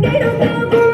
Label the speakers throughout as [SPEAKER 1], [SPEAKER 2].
[SPEAKER 1] quiero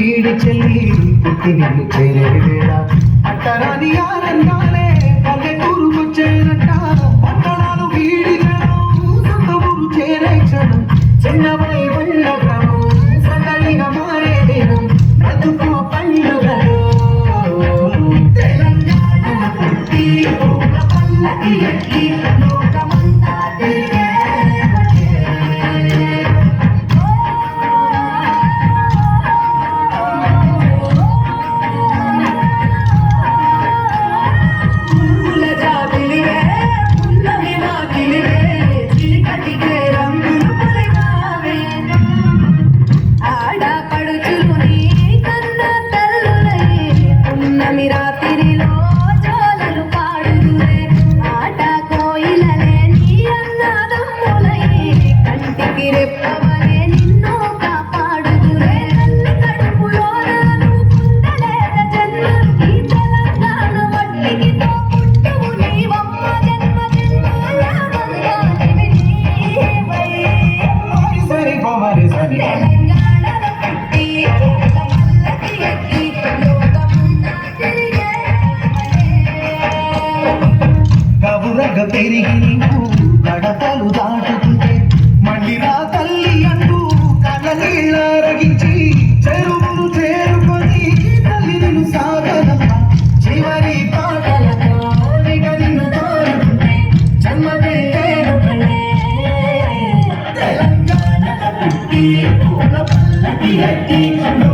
[SPEAKER 1] వీడి
[SPEAKER 2] చెల్లి నిన్ను చేరేవేళ అట్టరాని యారన్నాలే చేరట. పట్టణాలు వీడి జనం సొంత ఊరు చేరే క్షణం. చిన్నవై వెళ్ళ క్రమం సందడిగా మారే
[SPEAKER 1] తెలంగాణ పల్లకి లోకమా నీవు
[SPEAKER 2] దాటుతుంటే మళ్ళీ రా అంటూ కళ్ళ నీళ్ళారగించి చెరువును చేరుకొని తల్లి నిన్ను సాగలమ్మ చివరి
[SPEAKER 1] Thank you.